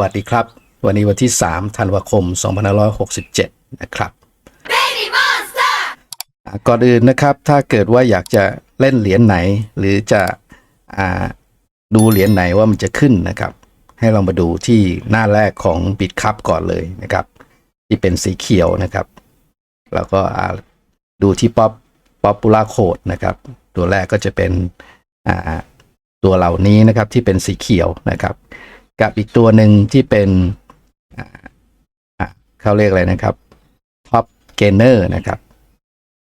สวัสดีครับ วันนี้วันที่ 3 ธันวาคม 2567 นะครับอ่าก่อนอื่นนะครับ ถ้าเกิดว่าอยากจะเล่นเหรียญไหน หรือจะอ่าดูเหรียญไหนว่ามันจะขึ้นนะครับ ให้เรามาดูที่หน้าแรกของบิตคัพก่อนเลยนะครับ ที่เป็นสีเขียวนะครับ แล้วก็อ่าดูที่ป๊อปป๊อปปูล่าโคดนะครับ ตัวแรกก็จะเป็นอ่าตัวเหล่านี้นะครับที่เป็นสีเขียวนะครับ กับอีกตัวหนึ่งที่เป็นเขาเรียกอะไรนะครับท็อปเกนเนอร์นะครับ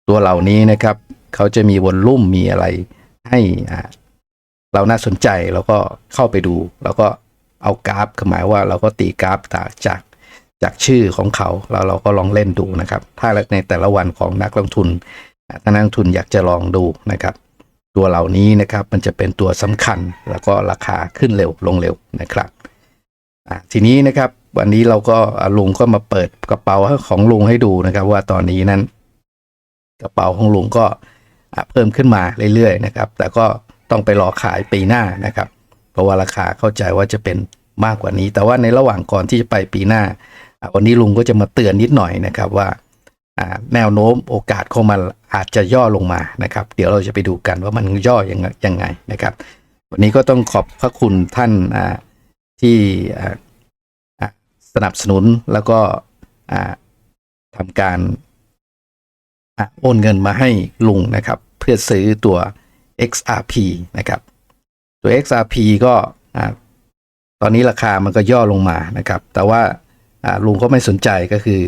ตัวเหล่านี้นะครับเขาจะมีวอลลุ่มมีอะไรให้เราน่าสนใจแล้วก็เข้าไปดู แล้วก็เอากราฟหมายว่าเราก็ตีกราฟจากจากจากชื่อของเขาแล้วเราก็ลองเล่นดูนะครับ ถ้าในแต่ละวันของนักลงทุนถ้านักลงทุนอยากจะลองดูนะครับ ตัวเหล่านี้นะครับมันจะเป็นตัวสำคัญแล้วก็ราคาขึ้นเร็วลงเร็วนะครับ ทีนี้นะครับวันนี้เราก็ลุงก็มาเปิดกระเป๋าของลุงให้ดูนะครับ ว่าตอนนี้นั้น กระเป๋าของลุงก็เพิ่มขึ้นมาเรื่อยๆนะครับ แต่ก็ต้องไปรอขายปีหน้านะครับ เพราะว่าราคาเข้าใจว่าจะเป็นมากกว่านี้ แต่ว่าในระหว่างก่อนที่จะไปปีหน้า วันนี้ลุงก็จะมาเตือนนิดหน่อยนะครับว่าแนวโน้มโอกาสของมันอาจจะย่อลงมานะครับ เดี๋ยวเราจะไปดูกันว่ามันย่อยังไงยังไงนะครับ วันนี้ก็ต้องขอบพระคุณท่านที่ สนับสนุนแล้วก็ทำการอโอนเงินมาให้ลุงนะครับ เพื่อซื้อตัว XRP นะครับ ตัว XRP ก็ตอนนี้ราคามันก็ย่อลงมานะครับ แต่ว่าลุงก็ไม่สนใจก็คือ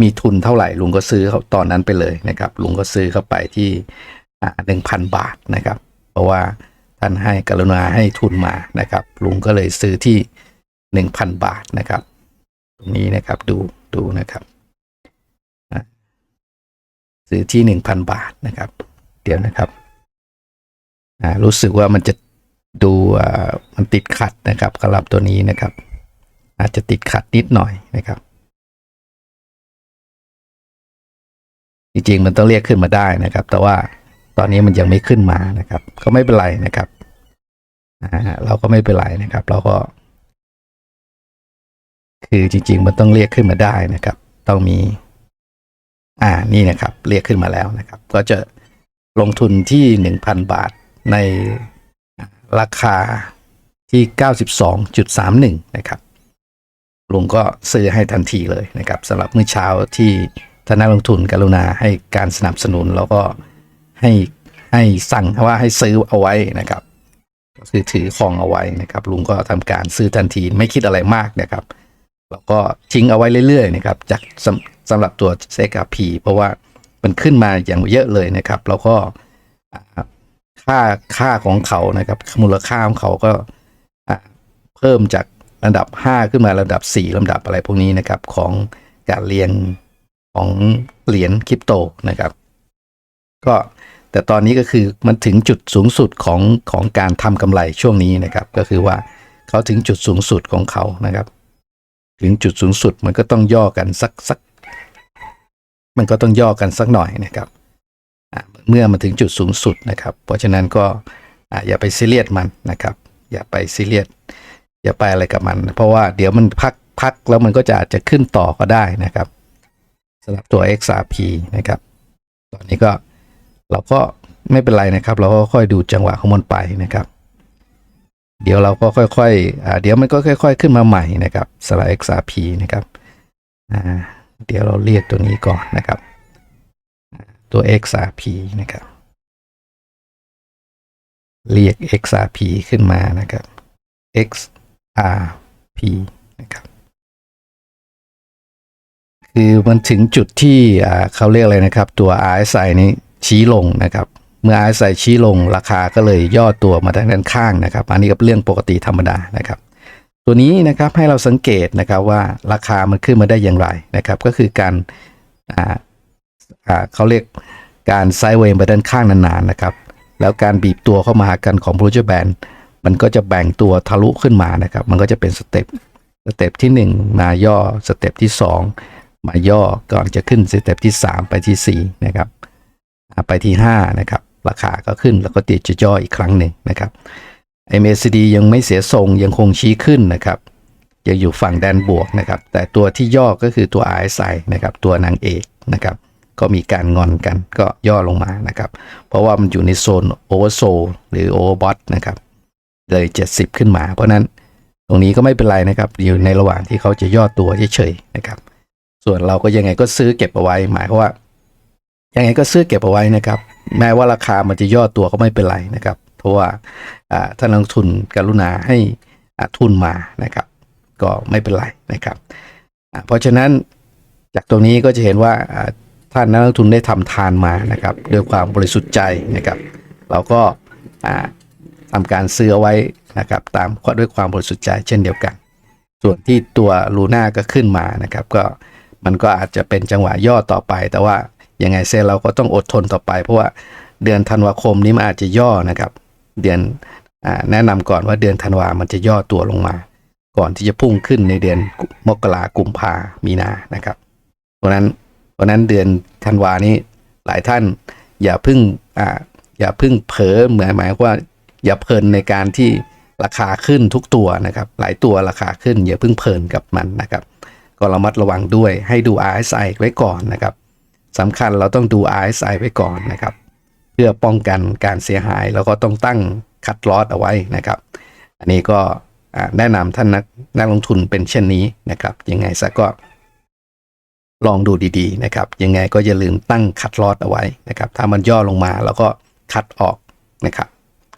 มีทุนเท่าไหร่ลุงก็ซื้อเขาตอนนั้นไปเลยนะครับ ลุงก็ซื้อเข้าไปที่หนึ่งพันบาทนะครับ เพราะว่าท่านให้กรุณาให้ทุนมานะครับ ลุงก็เลยซื้อที่หนึ่งพันบาทนะครับ ตรงนี้นะครับดูดูนะครับซื้อที่หนึ่งพันบาทนะครับ เดี๋ยวนะครับรู้สึกว่ามันจะดูมันติดขัดนะครับสำหรับตัวนี้นะครับ อาจจะติดขัดนิดหน่อยนะครับ จริงๆมันต้องเรียกขึ้นมาได้นะครับ แต่ว่าตอนนี้มันยังไม่ขึ้นมานะครับ ก็ไม่เป็นไรนะครับเราก็ไม่เป็นไรนะครับ เราก็ คือจริงๆ มันต้องเรียกขึ้นมาได้นะครับ ต้องมี อ่านี่นะครับ เรียกขึ้นมาแล้วนะครับ ก็จะลงทุนที่หนึ่งพันบาทในราคาที่เก้าสิบสองจุดสามหนึ่งนะครับลุงก็ซื้อให้ทันทีเลยนะครับสำหรับเมื่อเช้าที่ท่านนักลงทุนกรุณาให้การสนับสนุนแล้วก็ให้ให้สั่งว่าให้ซื้อเอาไว้นะครับคือถือครองเอาไว้นะครับ ลุงก็ทำการซื้อทันทีไม่คิดอะไรมากนะครับ แล้วก็ทิ้งเอาไว้เรื่อยๆนะครับจากสำสำหรับตัวเซกาพีเพราะว่ามันขึ้นมาอย่างเยอะเลยนะครับ แล้วก็ค่าค่าของเขานะครับมูลค่าของเขาก็เพิ่มจากระดับ 5 ขึ้นมาระดับ 4ลำดับอะไรพวกนี้นะครับของการเรียงของเหรียญคริปโตนะครับ ก็แต่ตอนนี้ก็คือมันถึงจุดสูงสุดของของการทำกำไรช่วงนี้นะครับ ก็คือว่าเขาถึงจุดสูงสุดของเขานะครับ ถึงจุดสูงสุดมันก็ต้องย่อกันสักสัก มันก็ต้องย่อกันสักหน่อยนะครับเมื่อมันถึงจุดสูงสุดนะครับ เพราะฉะนั้นก็อ่าอย่าไปซีเรียสมันนะครับ อย่าไปซีเรียสอย่าไปอะไรกับมัน เพราะว่าเดี๋ยวมันพักพักแล้วมันก็จะอาจจะขึ้นต่อก็ได้นะครับสำหรับตัว XRP นะครับ ตอนนี้ก็เราก็ไม่เป็นไรนะครับ เราก็ค่อยดูจังหวะของมันไปนะครับ เดี๋ยวเราก็ค่อยๆอเดี๋ยวมันก็ค่อย ๆ ขึ้นมาใหม่นะครับสำหรับ XRP นะครับเดี๋ยวเราเรียกตัวนี้ก่อนนะครับ ตัว XRP นะครับ เรียก XRP ขึ้นมานะครับ XRP นะครับ คือมันถึงจุดที่เขาเรียกอะไรนะครับ ตัว RSI นี้ชี้ลงนะครับ มื่อ RSI ชี้ลงราคาก็เลยย่อตัวมาทางด้านข้างนะครับ อันนี้ก็เป็นเรื่องปกติธรรมดานะครับ ตัวนี้นะครับให้เราสังเกตนะครับว่าราคามันขึ้นมาได้อย่างไรนะครับ ก็คือการอ่าอ่าเขาเรียกการไซด์เวย์ไปด้านข้างนานๆนะครับ แล้วการบีบตัวเข้ามาหากันของ b ู l แบนมันก็จะแบ่งตัวทะลุขึ้นมานะครับ มันก็จะเป็นสเต็ปสเต็ปที่ 1 มาย่อสเต็ปที่ 2 มาย่อก่อนจะขึ้นสเต็ปที่ 3 ไปที่4นะครับไปที่5นะครับ ราคาก็ขึ้นแล้วก็ติดจะย่ออีกครั้งหนึ่งนะครับ MACD ยังไม่เสียทรงยังคงชี้ขึ้นนะครับยังอยู่ฝั่งแดนบวกนะครับ แต่ตัวที่ย่อก็คือตัว RSI นะครับ ตัวนางเอกนะครับ ก็มีการงอนกันก็ย่อลงมานะครับ เพราะว่ามันอยู่ในโซนโอเวอร์โซลหรือโอเวอร์บอทนะครับ เลย 70 ขึ้นมา เพราะฉะนั้นตรงนี้ก็ไม่เป็นไรนะครับ อยู่ในระหว่างที่เขาจะย่อตัวเฉยๆนะครับ ส่วนเราก็ยังไงก็ซื้อเก็บเอาไว้หมายความว่า ยังไงก็ซื้อเก็บเอาไว้นะครับ แม้ว่าราคามันจะย่อตัวก็ไม่เป็นไรนะครับ เพราะว่าท่านนักลงทุนกรุณาให้ทุนมานะครับ ก็ไม่เป็นไรนะครับ เพราะฉะนั้นจากตรงนี้ก็จะเห็นว่าท่านนักลงทุนได้ทำทานมานะครับด้วยความบริสุทธิ์ใจนะครับ เราก็อ่าทำการซื้อเอาไว้นะครับ ตามด้วยความบริสุทธิ์ใจเช่นเดียวกัน ส่วนที่ตัวลูน่าก็ขึ้นมานะครับ ก็มันก็อาจจะเป็นจังหวะย่อต่อไปแต่ว่า ยังไงเซลเราก็ต้องอดทนต่อไป เพราะว่าเดือนธันวาคมนี้มันอาจจะย่อนะครับ เดือนอแนะนำก่อนว่าเดือนธันวามันจะย่อตัวลงมา ก่อนที่จะพุ่งขึ้นในเดือนมกรากุมภามีนานะครับเพราะนั้นเพราะนั้นเดือนธันวานี้หลายท่านอย่าเพึ่งอ่าอย่าเพึ่งเผลอเหมือนหมายว่าอย่าเพลินในการที่ราคาขึ้นทุกตัวนะครับ หลายตัวราคาขึ้นอย่าเพิ่งเพลินกับมันนะครับ ก็ระมัดระวังด้วยให้ดู RSI ไว้ก่อนนะครับ สำคัญเราต้องดู RSI ไว้ก่อนนะครับ เพื่อป้องกันการเสียหายแล้วก็ต้องตั้งคัดลอสเอาไว้นะครับ อันนี้ก็แนะนำท่านนักนักลงทุนเป็นเช่นนี้นะครับ ยังไงซะก็ ลองดูดีๆนะครับ ยังไงก็อย่าลืมตั้งคัดลอสเอาไว้นะครับ ถ้ามันย่อลงมาเราก็คัดออกนะครับ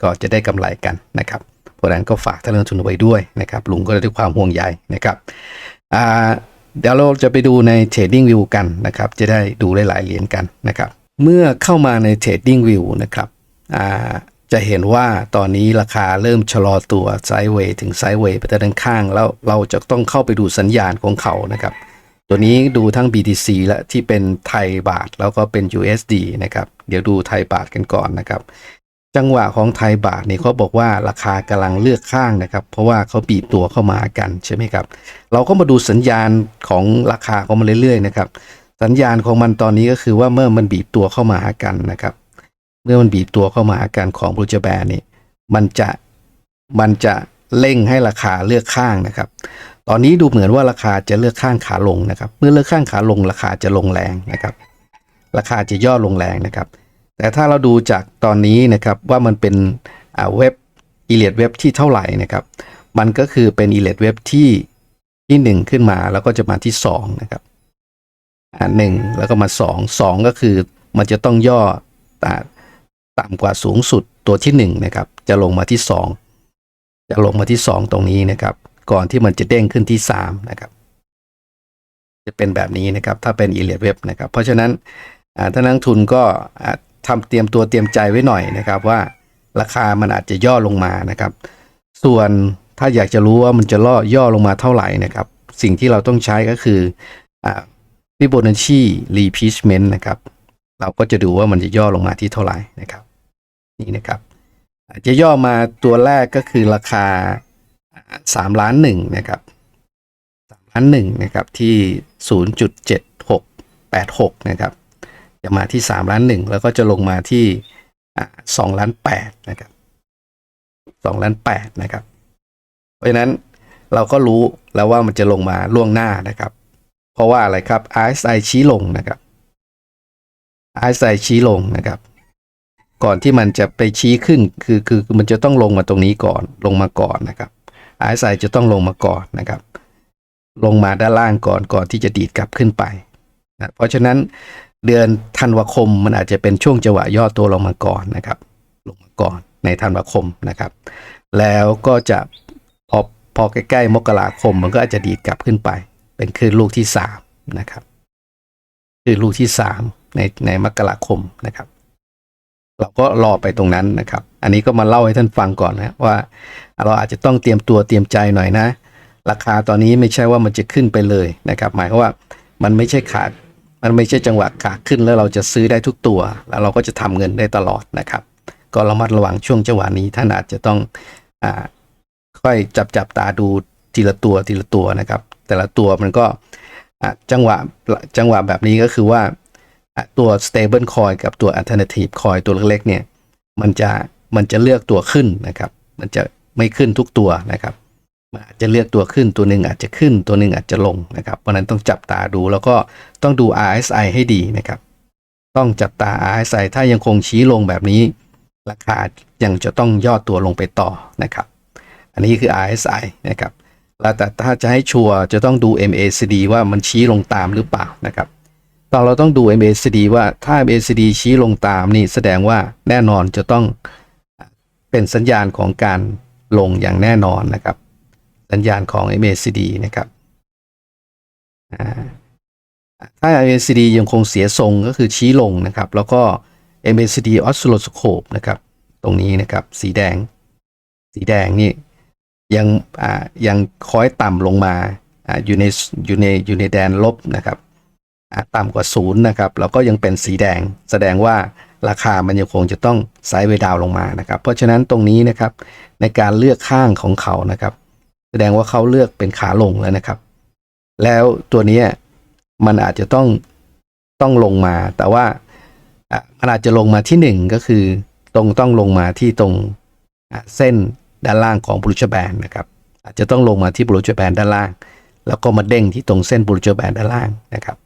ก็จะได้กำไรกันนะครับเพราะนั้นก็ฝากท่านนักลงทุนไว้ด้วยนะครับ ลุงก็ด้วยความห่วงใยนะครับอ่า เดี๋ยวเราจะไปดูใน Trading View กันนะครับ จะได้ดูหลายๆเหรียญกันนะครับ เมื่อเข้ามาใน Trading View นะครับจะเห็นว่าตอนนี้ราคาเริ่มชะลอตัวไซด์เวย์ถึงไซด์เวย์ไปด้านข้าง แล้วเราจะต้องเข้าไปดูสัญญาณของเขานะครับ ตัวนี้ดูทั้ง BTC และที่เป็นไทยบาทแล้วก็เป็น USD นะครับ เดี๋ยวดูไทยบาทกันก่อนนะครับ จังหวะของไทยบาทเนี่ยเขาบอกว่าราคากำลังเลือกข้างนะครับ เพราะว่าเขาบีบตัวเข้ามากันใช่ไหมครับ เราก็มาดูสัญญาณของราคาของมันเรื่อยๆนะครับ สัญญาณของมันตอนนี้ก็คือว่าเมื่อมันบีบตัวเข้ามาหากันนะครับ เมื่อมันบีบตัวเข้ามาหากันของบรูจแบร์นี่มันจะมันจะเร่งให้ราคาเลือกข้างนะครับ ตอนนี้ดูเหมือนว่าราคาจะเลือกข้างขาลงนะครับ เมื่อเลือกข้างขาลงราคาจะลงแรงนะครับ ราคาจะย่อลงแรงนะครับ แต่ถ้าเราดูจากตอนนี้นะครับว่ามันเป็นเว็บอีเลียดเว็บที่เท่าไหร่นะครับ มันก็คือเป็นอีเลียดเว็บที่ที่หนึ่งขึ้นมาแล้วก็จะมาที่สองนะครับอ่าหนึ่งแล้วก็มาสองสองก็คือมันจะต้องย่อต่ำต่ำกว่าสูงสุดตัวที่หนึ่งนะครับจะลงมาที่สองจะลงมาที่สองตรงนี้นะครับ ก่อนที่มันจะเด้งขึ้นที่สามนะครับจะเป็นแบบนี้นะครับถ้าเป็นอีเลียดเว็บนะครับ เพราะฉะนั้นท่านนักทุนก็ ทำเตรียมตัวเตรียมใจไว้หน่อยนะครับว่าราคามันอาจจะย่อลงมานะครับ ส่วนถ้าอยากจะรู้ว่ามันจะล่อย่อลงมาเท่าไหร่นะครับ สิ่งที่เราต้องใช้ก็คืออ่า Fibonacci retracement นะครับ เราก็จะดูว่ามันจะย่อลงมาที่เท่าไหร่นะครับ นี่นะครับจจะย่อมาตัวแรกก็คือราคาสามล้านหนึ่งนะครับสามล้านหนึ่งนะครับที่ศูนย์จุดเจ็ดหกแปดหกนะครับ จะมาที่สามล้านหนึ่งแล้วก็จะลงมาที่สองล้านแปดนะครับสองล้านแปดนะครับ เพราะฉะนั้นเราก็รู้แล้วว่ามันจะลงมาล่วงหน้านะครับ เพราะว่าอะไรครับ RSI ชี้ลงนะครับ RSI ชี้ลงนะครับ ก่อนที่มันจะไปชี้ขึ้นคือคือคือมันจะต้องลงมาตรงนี้ก่อนลงมาก่อนนะครับ RSI จะต้องลงมาก่อนนะครับ ลงมาด้านล่างก่อนก่อนที่จะดีดกลับขึ้นไปนะเพราะฉะนั้น เดือนธันวาคมมันอาจจะเป็นช่วงจังหวะย่อตัวลงมาก่อนนะครับ ลงมาก่อนในธันวาคมนะครับ แล้วก็จะพอพอใกล้ๆมกราคมมันก็อาจจะดีดกลับขึ้นไป เป็นคลื่นลูกที่สามนะครับคลื่นลูกที่สามในในมกราคมนะครับ เราก็รอไปตรงนั้นนะครับ อันนี้ก็มาเล่าให้ท่านฟังก่อนนะว่า เราอาจจะต้องเตรียมตัวเตรียมใจหน่อยนะ ราคาตอนนี้ไม่ใช่ว่ามันจะขึ้นไปเลยนะครับ หมายความว่ามันไม่ใช่ขา มันไม่ใช่จังหวะขาขึ้นแล้วเราจะซื้อได้ทุกตัว แล้วเราก็จะทำเงินได้ตลอดนะครับ ก็ระมัดระวังช่วงจังหวะนี้ท่านอาจจะต้องอ่าค่อยจับจับตาดูทีละตัวทีละตัวนะครับ แต่ละตัวมันก็อะจังหวะจังหวะแบบนี้ก็คือว่าตัว stable coin กับตัว alternative coin ตัวเล็กๆเนี่ยมันจะมันจะเลือกตัวขึ้นนะครับ มันจะไม่ขึ้นทุกตัวนะครับ มันอาจจะเลือกตัวขึ้นตัวหนึ่งอาจจะขึ้นตัวหนึ่งอาจจะลงนะครับ เพราะฉะนั้นต้องจับตาดูแล้วก็ต้องดู RSI ให้ดีนะครับ ต้องจับตา RSI ถ้ายังคงชี้ลงแบบนี้ ราคายังจะต้องย่อตัวลงไปต่อนะครับ อันนี้คือ RSI นะครับแล้วแต่ถ้าจะให้ชัวร์จะต้องดู MACD ว่ามันชี้ลงตามหรือเปล่านะครับตอนเราต้องดู MACD ว่าถ้า MACD ชี้ลงตามนี่แสดงว่าแน่นอนจะต้องเป็นสัญญาณของการลงอย่างแน่นอนนะครับ สัญญาณของ MACD นะครับถ้า MACD ยังคงเสียทรงก็คือชี้ลงนะครับ แล้วก็ MACD oscilloscope นะครับ ตรงนี้นะครับ สีแดง สีแดงนี่ยังยังคอยต่ำลงมาออยู่ในอยู่ในอยู่ในแดนลบนะครับต่ำกว่าศูนย์นะครับแล้วก็ยังเป็นสีแดง แสดงว่าราคามันยังคงจะต้องไซด์เวดาวลงมานะครับ เพราะฉะนั้นตรงนี้นะครับในการเลือกข้างของเขานะครับ แสดงว่าเขาเลือกเป็นขาลงแล้วนะครับ แล้วตัวนี้มันอาจจะต้องต้องลงมา แต่ว่าอะมันอาจจะลงมาที่หนึ่งก็คือ ตรงต้องลงมาที่ตรงเส้นด้านล่างของบรูชแบนนะครับ อาจจะต้องลงมาที่บรูชแบนด้านล่าง แล้วก็มาเด้งที่ตรงเส้นบรูชแบนด้านล่างนะครับ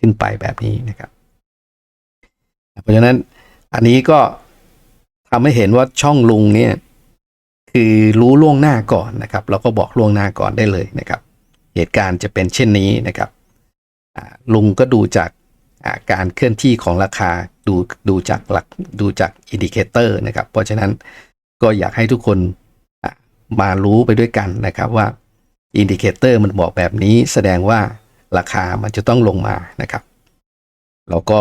ขึ้นไปแบบนี้นะครับ เพราะฉะนั้นอันนี้ก็ทำให้เห็นว่าช่องลุงเนี่ย คือรู้ล่วงหน้าก่อนนะครับ เราก็บอกล่วงหน้าก่อนได้เลยนะครับ เหตุการณ์จะเป็นเช่นนี้นะครับลุงก็ดูจากการเคลื่อนที่ของราคาดูดูจากหลักดูจากอินดิเคเตอร์นะครับ เพราะฉะนั้นก็อยากให้ทุกคนมารู้ไปด้วยกันนะครับว่าอินดิเคเตอร์มันบอกแบบนี้แสดงว่าราคามันจะต้องลงมานะครับ เราก็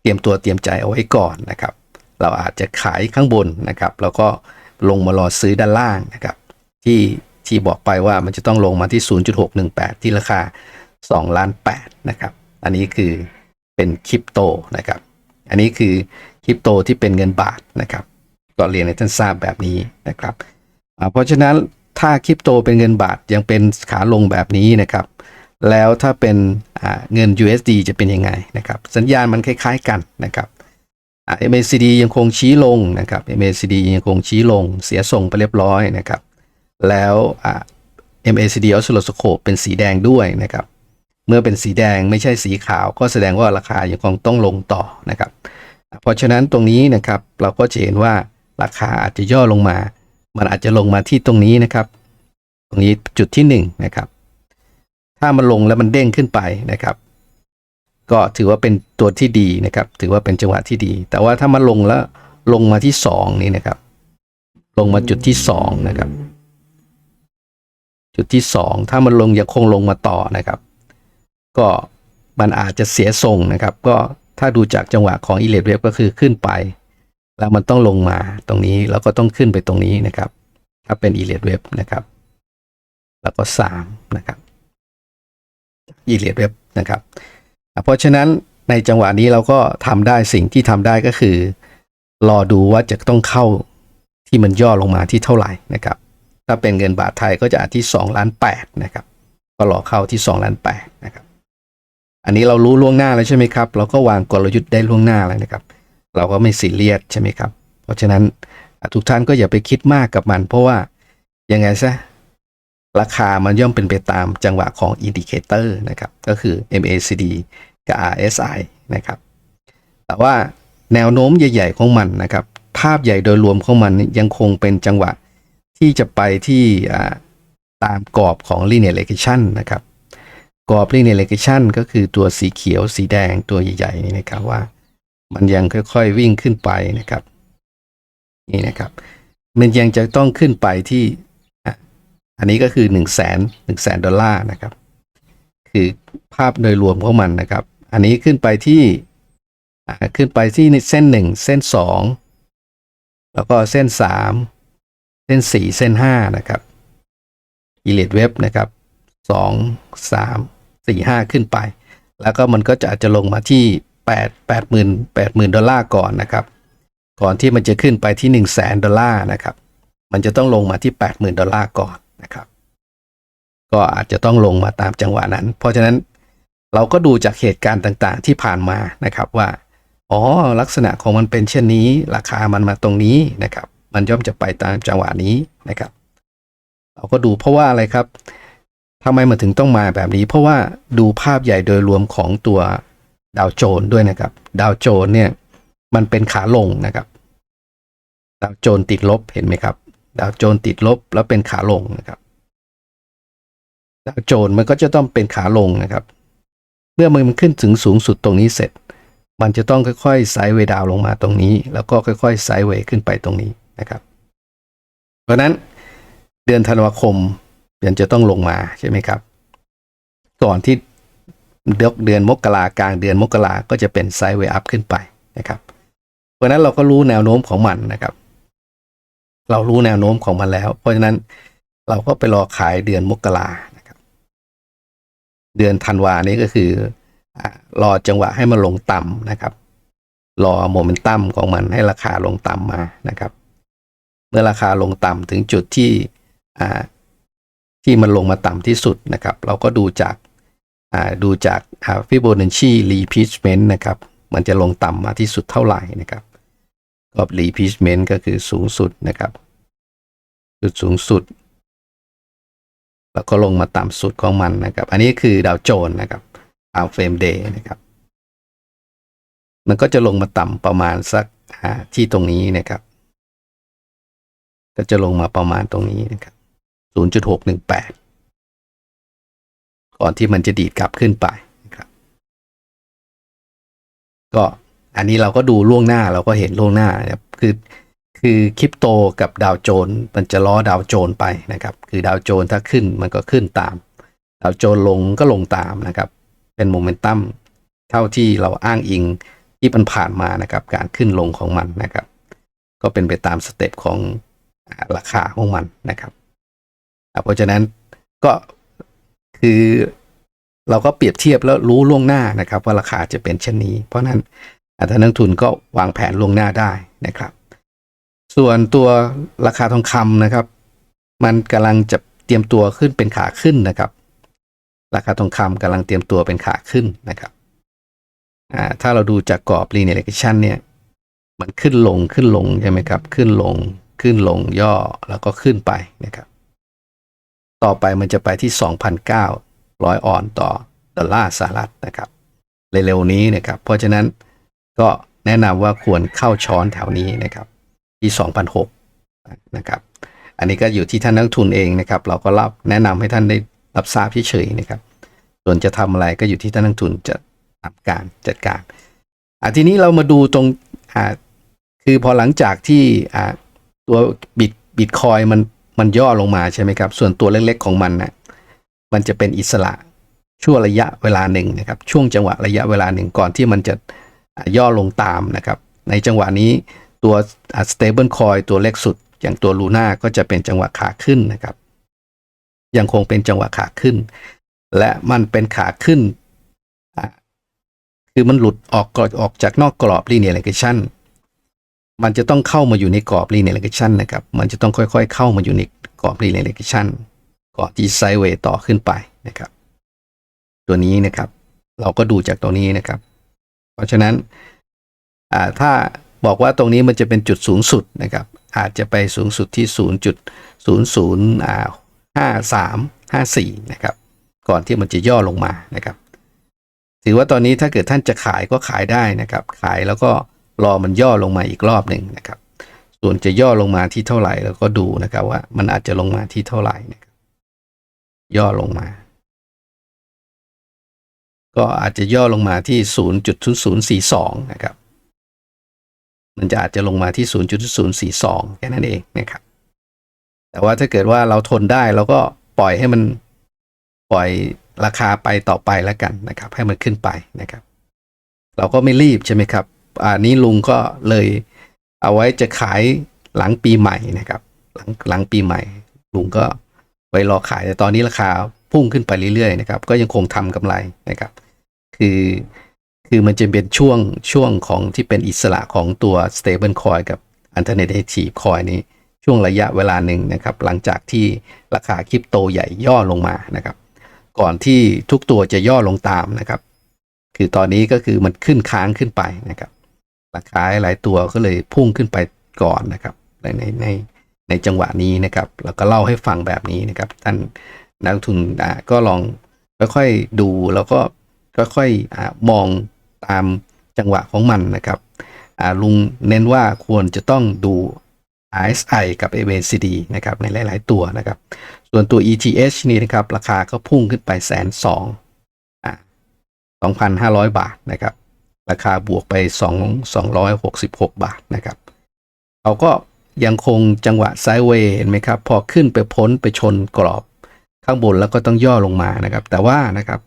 เตรียมตัวเตรียมใจเอาไว้ก่อนนะครับ เราอาจจะขายข้างบนนะครับ แล้วก็ ลงมารอซื้อด้านล่างนะครับที่ที่บอกไปว่ามันจะต้องลงมาที่ 0.618 ที่ราคา2ล้าน8นะครับ อันนี้คือเป็นคริปโตนะครับ อันนี้คือคริปโตที่เป็นเงินบาทนะครับ ก็เรียนให้ท่านทราบแบบนี้นะครับ เพราะฉะนั้นถ้าคริปโตเป็นเงินบาทยังเป็นขาลงแบบนี้นะครับ แล้วถ้าเป็นเงิน USD จะเป็นยังไงนะครับ สัญญาณมันคล้าย ๆกันนะครับ MACD ยังคงชี้ลงนะครับ MACD ยังคงชี้ลง เสียทรงไปเรียบร้อยนะครับ แล้ว MACD oscilloscope เป็นสีแดงด้วยนะครับ เมื่อเป็นสีแดงไม่ใช่สีขาว ก็แสดงว่าราคายังคงต้องลงต่อนะครับ เพราะฉะนั้นตรงนี้นะครับเราก็จะเห็นว่าราคาอาจจะย่อลงมา มันอาจจะลงมาที่ตรงนี้นะครับ ตรงนี้จุดที่หนึ่งนะครับ ถ้ามันลงแล้วมันเด้งขึ้นไปนะครับ ก็ถือว่าเป็นตัวที่ดีนะครับ ถือว่าเป็นจังหวะที่ดี แต่ว่าถ้ามันลงแล้วลงมาที่สองนี่นะครับ ลงมาจุดที่สองนะครับ จุดที่สองถ้ามันลงยังคงลงมาต่อนะครับ ก็มันอาจจะเสียทรงนะครับ ก็ถ้าดูจากจังหวะของอิเล w เวฟก็คือขึ้นไป แล้วมันต้องลงมาตรงนี้แล้วก็ต้องขึ้นไปตรงนี้นะครับ ถ้าเป็นอิเล w เวฟนะครับ แล้วก็สามนะครับอิเล w เวฟนะครับ เพราะฉะนั้นในจังหวะนี้เราก็ทำได้สิ่งที่ทำได้ก็คือ รอดูว่าจะต้องเข้าที่มันย่อลงมาที่เท่าไหร่นะครับ ถ้าเป็นเงินบาทไทยก็จะอที่2ล้าน8นะครับก็รอเข้าที่2ล้าน8นะครับ อันนี้เรารู้ล่วงหน้าแล้วใช่ไหมครับ เราก็วางกลยุทธ์ได้ล่วงหน้าแล้วนะครับ เราก็ไม่ซีเรียสใช่ไหมครับ เพราะฉะนั้นทุกท่านก็อย่าไปคิดมากกับมัน เพราะว่ายังไงซะ ราคามันย่อมเป็นไปตามจังหวะของอินดิเคเตอร์นะครับ ก็คือ MACD กับ RSI นะครับ แต่ว่าแนวโน้มใหญ่ ๆ ของมันนะครับ ภาพใหญ่โดยรวมของมันยังคงเป็นจังหวะที่จะไปที่ตามกรอบของ linear regression นะครับ กรอบ linear regression ก็คือตัวสีเขียวสีแดงตัวใหญ่ ๆ นี่นะครับว่า มันยังค่อยๆวิ่งขึ้นไปนะครับ นี่นะครับ มันยังจะต้องขึ้นไปที่ อันนี้ก็คือ1นึ่งแสนหนึ่งแสนดอลลาร์นะครับ คือภาพโดยรวมของมันนะครับ อันนี้ขึ้นไปที่ขึ้นไปที่เส้นหนึ่งเส้นสองแล้วก็เส้นสามเส้นสี่เส้นห้านะครับอีเลดเว็บนะครับสองสามสี่ห้าขึ้นไป แล้วก็มันก็จะอาจจะลงมาที่แปดแปดหมื่นแปดหมื่นดอลลาร์ก่อนนะครับ ก่อนที่มันจะขึ้นไปที่หนึ่งแสนดอลลาร์นะครับ มันจะต้องลงมาที่แปดหมื่นดอลลาร์ก่อน นะครับ ก็อาจจะต้องลงมาตามจังหวะนั้น เพราะฉะนั้นเราก็ดูจากเหตุการณ์ต่างๆ ที่ผ่านมานะครับว่าอ๋อลักษณะของมันเป็นเช่นนี้ ราคามันมาตรงนี้นะครับ มันย่อมจะไปตามจังหวะนี้นะครับ เราก็ดูเพราะว่าอะไรครับทำไมมันถึงต้องมาแบบนี้ เพราะว่าดูภาพใหญ่โดยรวมของตัวดาวโจนด้วยนะครับ ดาวโจนเนี่ยมันเป็นขาลงนะครับ ดาวโจนติดลบเห็นไหมครับ ดาวโจนติดลบแล้วเป็นขาลงนะครับ ดาวโจนมันก็จะต้องเป็นขาลงนะครับ เมื่อมันขึ้นถึงสูงสุดตรงนี้เสร็จ มันจะต้องค่อยๆไซด์เวดาวลงมาตรงนี้ แล้วก็ค่อยๆไซด์เวขึ้นไปตรงนี้นะครับ เพราะนั้นเดือนธันวาคมยังจะต้องลงมาใช่ไหมครับ ก่อนที่เดือนมกรากลางเดือนมกราก็จะเป็นไซด์เวอัพขึ้นไปนะครับ เพราะนั้นเราก็รู้แนวโน้มของมันนะครับ เรารู้แนวโน้มของมันแล้ว เพราะฉะนั้นเราก็ไปรอขายเดือนมกรานะครับ เดือนธันวานี้ก็คืออรอจังหวะให้มันลงต่ำนะครับ รอโมเมนตัมของมันให้ราคาลงต่ำมานะครับ เมื่อราคาลงต่ำถึงจุดที่ที่มันลงมาต่ำที่สุดนะครับ เราก็ดูจากดูจากฟิโบนัชชีรีพีชเมนต์นะครับ มันจะลงต่ำมาที่สุดเท่าไหร่นะครับ ก็รีพีชเมนต์ก็คือสูงสุดนะครับ จุดสูงสุด แล้วก็ลงมาต่ำสุดของมันนะครับ อันนี้คือดาวโจนส์นะครับตามเฟรมเดย์นะครับ มันก็จะลงมาต่ำประมาณสักที่ตรงนี้นะครับ ก็จะลงมาประมาณตรงนี้นะครับ 0.618 ก่อนที่มันจะดีดกลับขึ้นไปนะครับ ก็ อันนี้เราก็ดูล่วงหน้าเราก็เห็นล่วงหน้าครับคือคือคริปโตกับดาวโจนส์มันจะล้อดาวโจนส์ไปนะครับ คือดาวโจนส์ถ้าขึ้นมันก็ขึ้นตาม ดาวโจนส์ลงก็ลงตามนะครับ เป็นโมเมนตัมเท่าที่เราอ้างอิงที่มันผ่านมานะครับ การขึ้นลงของมันนะครับ ก็เป็นไปตามสเต็ปของราคาของมันนะครับ เพราะฉะนั้นก็คือเราก็เปรียบเทียบแล้วรู้ล่วงหน้านะครับ ว่าราคาจะเป็นเช่นนี้ เพราะฉะนั้น อ่านักทุนก็วางแผนล่วงหน้าได้นะครับ ส่วนตัวราคาทองคำนะครับ มันกำลังจะเตรียมตัวขึ้นเป็นขาขึ้นนะครับ ราคาทองคำกำลังเตรียมตัวเป็นขาขึ้นนะครับอ่าถ้าเราดูจากกรอบ linear regression เนี่ยมันขึ้นลงขึ้นลงใช่ไหมครับ ขึ้นลงขึ้นลงย่อแล้วก็ขึ้นไปนะครับ ต่อไปมันจะไปที่ 2,900 ออนต่อดอลลาร์สหรัฐนะครับ เร็วๆนี้นะครับ เพราะฉะนั้น ก็แนะนำว่าควรเข้าช้อนแถวนี้นะครับที่2,006นะครับ อันนี้ก็อยู่ที่ท่านนักทุนเองนะครับ เราก็รับแนะนำให้ท่านได้รับทราบเฉยๆนะครับ ส่วนจะทำอะไรก็อยู่ที่ท่านนักทุนจะทำการจัดการอะทีนี้เรามาดูตรงอ่าคือพอหลังจากที่อ่าตัวบิตบิตคอยมันมันย่อลงมาใช่ไหมครับ ส่วนตัวเล็กๆของมันนะมันจะเป็นอิสระช่วงระยะเวลาหนึ่งนะครับ ช่วงจังหวะระยะเวลาหนึ่งก่อนที่มันจะ ย่อลงตามนะครับ ในจังหวะนี้ตัว stable coin ตัวเล็กสุด อย่างตัวลูน่าก็จะเป็นจังหวะขาขึ้นนะครับ ยังคงเป็นจังหวะขาขึ้น และมันเป็นขาขึ้น คือมันหลุดออกกรอบออกจากนอกกรอบ linear regression มันจะต้องเข้ามาอยู่ในกรอบ linear regression นะครับ มันจะต้องค่อยๆ เข้ามาอยู่ในกรอบ linear regression ก่อนที่ไซเวย์ต่อขึ้นไปนะครับ ตัวนี้นะครับ เราก็ดูจากตัวนี้นะครับ เพราะฉะนั้นถ้าบอกว่าตรงนี้มันจะเป็นจุดสูงสุดนะครับ อาจจะไปสูงสุดที่ 0.00อ่า53 54 นะครับ ก่อนที่มันจะย่อลงมานะครับ ถือว่าตอนนี้ถ้าเกิดท่านจะขายก็ขายได้นะครับ ขายแล้วก็รอมันย่อลงมาอีกรอบหนึ่งนะครับ ส่วนจะย่อลงมาที่เท่าไหร่เราก็ดูนะครับว่ามันอาจจะลงมาที่เท่าไหร่นะครับย่อลงมา ก็อาจจะย่อลงมาที่ 0.0042 นะครับ มันจะอาจจะลงมาที่ 0.042 แค่นั้นเองนะครับ แต่ว่าถ้าเกิดว่าเราทนได้เราก็ปล่อยให้มันปล่อยราคาไปต่อไปแล้วกันนะครับ ให้มันขึ้นไปนะครับ เราก็ไม่รีบใช่ไหมครับอันนี้ลุงก็เลยเอาไว้จะขายหลังปีใหม่นะครับ หลังหลังปีใหม่ ลุงก็ไว้รอขายแต่ตอนนี้ราคาพุ่งขึ้นไปเรื่อยๆนะครับ ก็ยังคงทำกำไรนะครับ คือคือมันจะเป็นช่วงช่วงของที่เป็นอิสระของตัว stable coin กับ alternative coin นี้ ช่วงระยะเวลาหนึ่งนะครับ หลังจากที่ราคาคริปโตใหญ่ย่อลงมานะครับ ก่อนที่ทุกตัวจะย่อลงตามนะครับ คือตอนนี้ก็คือมันขึ้นค้างขึ้นไปนะครับ ราคาหลายตัวก็เลยพุ่งขึ้นไปก่อนนะครับ ในในในในจังหวะนี้นะครับแล้วก็เล่าให้ฟังแบบนี้นะครับ ท่านนักลงทุนก็ลองค่อยๆดูแล้วก็ ค่อยๆอ่ามองตามจังหวะของมันนะครับอ่าลุงเน้นว่าควรจะต้องดู RSI กับ MACD นะครับในหลาย ๆ ตัวนะครับ ส่วนตัว ETH นี่นะครับ ราคาก็พุ่งขึ้นไปแสนสองสองพันห้าร้อยบาทนะครับ ราคาบวกไปสองสองร้อยหกสิบหกบาทนะครับเขาก็ยังคงจังหวะไซด์เวย์เห็นไหมครับ พอขึ้นไปพ้นไปชนกรอบข้างบนแล้วก็ต้องย่อลงมานะครับ แต่ว่านะครับ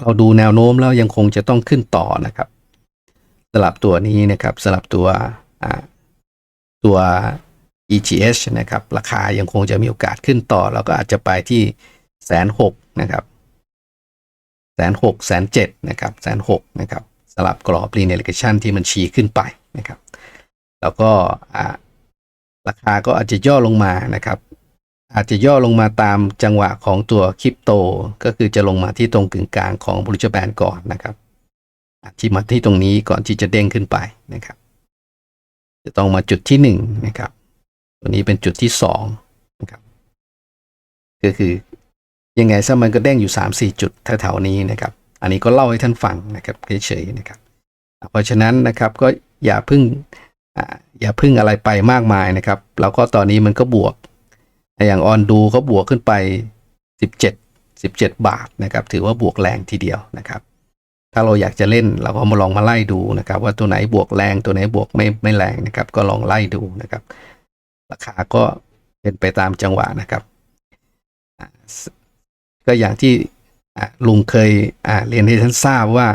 เราดูแนวโน้มแล้วยังคงจะต้องขึ้นต่อนะครับสลับตัวนี้นะครับสลับตัวอ่าตัว EGH นะครับ ราคายังคงจะมีโอกาสขึ้นต่อ แล้วก็อาจจะไปที่แสนหกนะครับแสนหกแสนเจ็ดนะครับแสนหกนะครับสลับกรอบ linear regression ที่มันชี้ขึ้นไปนะครับ แล้วก็อ่าราคาก็อาจจะย่อลงมานะครับ อาจจะย่อลงมาตามจังหวะของตัวคริปโต ก็คือจะลงมาที่ตรงกึ่งกลางของบริจแบนก่อนนะครับที่มาที่ตรงนี้ก่อนที่จะเด้งขึ้นไปนะครับ จะต้องมาจุดที่หนึ่งนะครับตัวนี้เป็นจุดที่สองนะครับก็คือยังไงซะมันก็เด้งอยู่สามสี่จุดแถวๆนี้นะครับ อันนี้ก็เล่าให้ท่านฟังนะครับเฉยๆนะครับ เพราะฉะนั้นนะครับก็อย่าพึ่งอย่าพึ่งอะไรไปมากมายนะครับ แล้วก็ตอนนี้มันก็บวก อย่างออนดูก็บวกขึ้นไป 17 17 บาทนะครับ ถือว่าบวกแรงทีเดียวนะครับ ถ้าเราอยากจะเล่นเราก็มาลองมาไล่ดูนะครับ ว่าตัวไหนบวกแรงตัวไหนบวกไม่ไม่แรงนะครับ ก็ลองไล่ดูนะครับ ราคาก็เป็นไปตามจังหวะนะครับ ก็อย่างที่ลุงเคยเรียนให้ท่านทราบว่า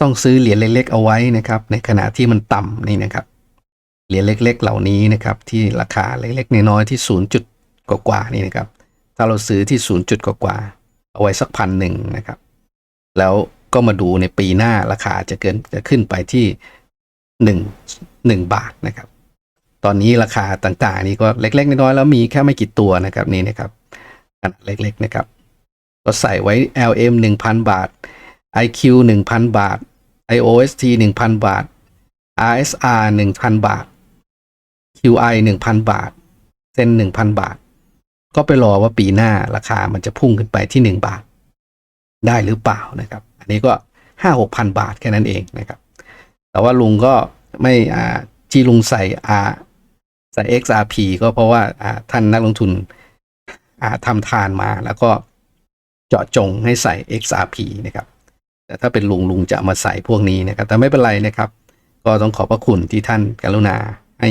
ต้องซื้อเหรียญเล็ก ๆ เอาไว้นะครับ ในขณะที่มันต่ำนี่นะครับเหรียญเล็ก ๆ เหล่านี้นะครับ ที่ราคาเล็กๆน้อยๆที่ กว่าๆนี่นะครับ ถ้าเราซื้อที่ศูนย์จุดกว่าๆเอาไว้สักพันหนึ่งนะครับ แล้วก็มาดูในปีหน้าราคาจะเกินจะขึ้นไปที่หนึ่งหนึ่งบาทนะครับ ตอนนี้ราคาต่างๆ นี่ก็เล็ก ๆ น้อยๆแล้วมีแค่ไม่กี่ตัวนะครับนี่นะครับขนาดเล็กๆนะครับ ก็ใส่ไว้ LM 1,000 บาท IQ 1,000 บาท IOST 1,000 บาท RSR 1,000 บาท QI 1,000 บาทเซ็น1,000 บาท ก็ไปรอว่าปีหน้าราคามันจะพุ่งขึ้นไปที่ 1 บาท ได้หรือเปล่านะครับ อันนี้ก็5 6พันบาทแค่นั้นเองนะครับ แต่ว่าลุงก็ไม่อ่าที่ลุงใส่ R ใส่ XRP ก็เพราะว่าอ่าท่านนักลงทุนอ่าทำทานมาแล้วก็เจาะจงให้ใส่ XRP นะครับ แต่ถ้าเป็นลุงลุงจะมาใส่พวกนี้นะครับ แต่ไม่เป็นไรนะครับ ก็ต้องขอบพระคุณที่ท่านกรุณาให้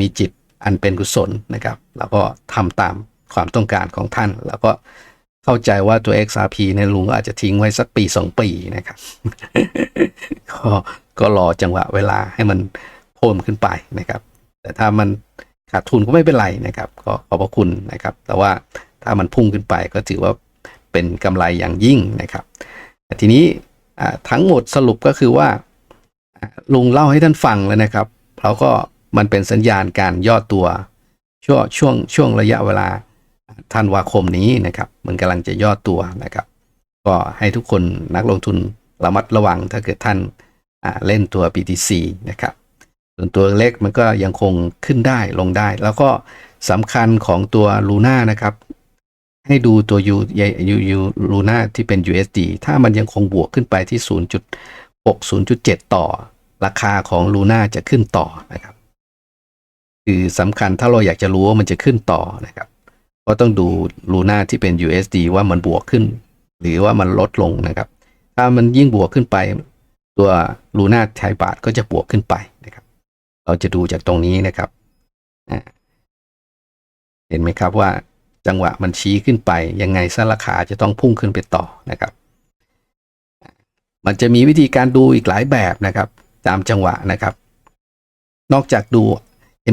มีจิต อันเป็นกุศลนะครับ แล้วก็ทำตามความต้องการของท่าน แล้วก็เข้าใจว่าตัว XRP เนี่ยลุงก็อาจจะทิ้งไว้สักปีสองปีนะครับก็ก็รอจังหวะเวลาให้มันเพิ่มขึ้นไปนะครับ แต่ถ้ามันขาดทุนก็ไม่เป็นไรนะครับ ก็ขอบพระคุณนะครับ แต่ว่าถ้ามันพุ่งขึ้นไปก็ถือว่าเป็นกำไรอย่างยิ่งนะครับแต่ทีนี้ทั้งหมดสรุปก็คือว่าลุงเล่าให้ท่านฟังแล้วนะครับเราก็ มันเป็นสัญญาณการย่อตัว ช่วงช่วงช่วงระยะเวลาธันวาคมนี้นะครับ มันกำลังจะย่อตัวนะครับ ก็ให้ทุกคนนักลงทุนระมัดระวังถ้าเกิดท่านเล่นตัว BTC นะครับส่วนตัวเล็กมันก็ยังคงขึ้นได้ลงได้ แล้วก็สำคัญของตัว Luna นะครับ ให้ดูตัว U U U Luna ที่เป็น USD ถ้ามันยังคงบวกขึ้นไปที่ 0.6 0.7 ต่อ ราคาของ Luna จะขึ้นต่อนะครับ คือสำคัญถ้าเราอยากจะรู้ว่ามันจะขึ้นต่อนะครับ ก็ต้องดู Luna ที่เป็น USD ว่ามันบวกขึ้น หรือว่ามันลดลงนะครับ ถ้ามันยิ่งบวกขึ้นไป ตัว Luna ไทยบาทก็จะบวกขึ้นไปนะครับ เราจะดูจากตรงนี้นะครับเห็นไหมครับว่าจังหวะมันชี้ขึ้นไป ยังไงซะราคาจะต้องพุ่งขึ้นไปต่อนะครับ มันจะมีวิธีการดูอีกหลายแบบนะครับ ตามจังหวะนะครับ นอกจากดู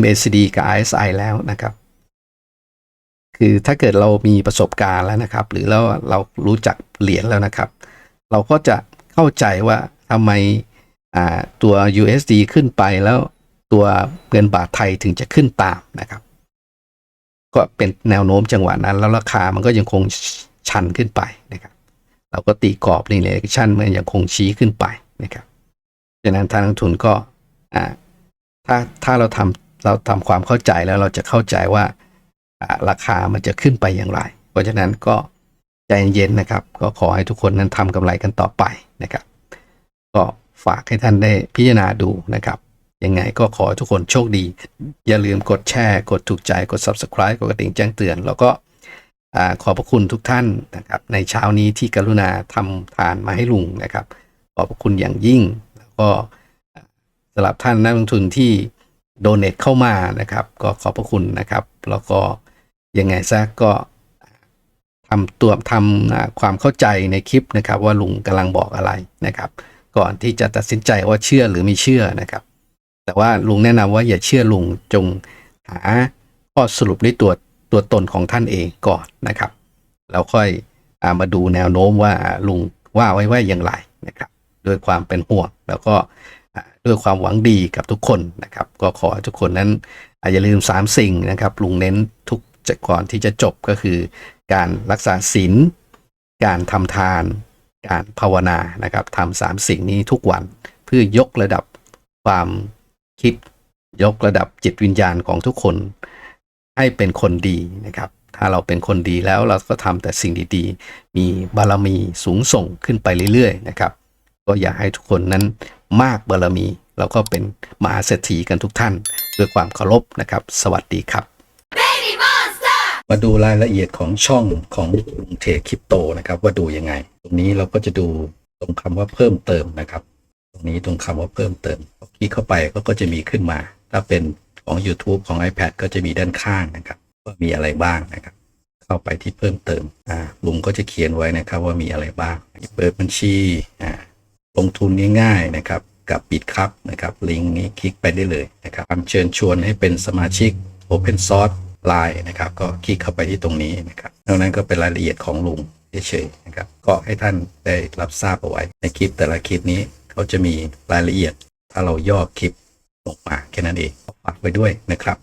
MACD กับ RSI แล้วนะครับ คือถ้าเกิดเรามีประสบการณ์แล้วนะครับ หรือแล้วเรารู้จักเหรียญแล้วนะครับ เราก็จะเข้าใจว่าทำไมตัว USD ขึ้นไปแล้วตัวเงินบาทไทยถึงจะขึ้นตามนะครับ ก็เป็นแนวโน้มจังหวะนั้น แล้วราคามันก็ยังคงชันขึ้นไปนะครับ เราก็ตีกรอบนี่เลยชั่นมันยังคงชี้ขึ้นไปนะครับดังนั้นทางนักลงทุนก็ถ้าถ้าเราทำ เราทำความเข้าใจแล้วเราจะเข้าใจว่าราคามันจะขึ้นไปอย่างไร เพราะฉะนั้นก็ใจเย็นๆนะครับ ก็ขอให้ทุกคนนั้นทำกำไรกันต่อไปนะครับ ก็ฝากให้ท่านได้พิจารณาดูนะครับ ยังไงก็ขอทุกคนโชคดี อย่าลืมกดแชร์ กดถูกใจกด subscribe กดกระดิ่งแจ้งเตือน แล้วก็อขอบพระคุณทุกท่านนะครับ ในเช้านี้ที่กรุณาทำทานมาให้ลุงนะครับ ขอบพระคุณอย่างยิ่ง แล้วก็สำหรับท่านนักลงทุนที่ โดเน a เข้ามานะครับ ก็ขอบพระคุณนะครับ แล้วก็ยังไงซะก็ทำตัวทำความเข้าใจในคลิปนะครับ ว่าลุงกำลังบอกอะไรนะครับ ก่อนที่จะตัดสินใจว่าเชื่อหรือไม่เชื่อนะครับ แต่ว่าลุงแนะนำว่าอย่าเชื่อลุงจงหาข้อสรุปด้วยตัวตัวตนของท่านเองก่อนนะครับ แล้วค่อยอามาดูแนวโน้มว่าลุงว่าไว้ว่าอย่างไรนะครับ ด้วยความเป็นห่วงแล้วก็ ด้วยความหวังดีกับทุกคนนะครับ ก็ขอทุกคนนั้นอย่าลืม 3 สิ่งนะครับลุงเน้นทุกจก่อนที่จะจบก็คือ การรักษาศีลการทำทาน การภาวนานะครับทำสามสิ่งนี้ทุกวันเพื่อยกระดับความคิด ยกระดับจิตวิญญาณของทุกคน ให้เป็นคนดีนะครับ ถ้าเราเป็นคนดีแล้วเราก็ทำแต่สิ่งดีๆ มีบารมีสูงส่งขึ้นไปเรื่อยๆนะครับ ก็อยากให้ทุกคนนั้นมากบารมี แล้วก็เป็นมหาเศรษฐีกันทุกท่าน ด้วยความเคารพนะครับ สวัสดีครับ มาดูรายละเอียดของช่องของลุงเทคริปโตนะครับ ว่าดูยังไง ตรงนี้เราก็จะดูตรงคำว่าเพิ่มเติมนะครับ ตรงนี้ตรงคำว่าเพิ่มเติมพอคลิกเข้าไปก็ก็จะมีขึ้นมา ถ้าเป็นของ YouTube ของ iPad ก็จะมีด้านข้างนะครับ ว่ามีอะไรบ้างนะครับ เข้าไปที่เพิ่มเติมอ่าลุงก็จะเขียนไว้นะครับว่ามีอะไรบ้างเปิดบัญชีอ่า ลงทุนง่ายๆนะครับกับบิดครับนะครับลิงก์นี้คลิกไปได้เลยนะครับเชิญชวนให้เป็นสมาชิก Open Source ไลน์นะครับก็คลิกเข้าไปที่ตรงนี้นะครับนอกนั้นก็เป็นรายละเอียดของลุงเฉยๆนะครับก็ให้ท่านได้รับทราบเอาไว้ ในคลิปแต่ละคลิปนี้เขาจะมีรายละเอียด ถ้าเราย่อคลิปลงมาแค่นั้นเองฝากไว้ด้วยนะครับ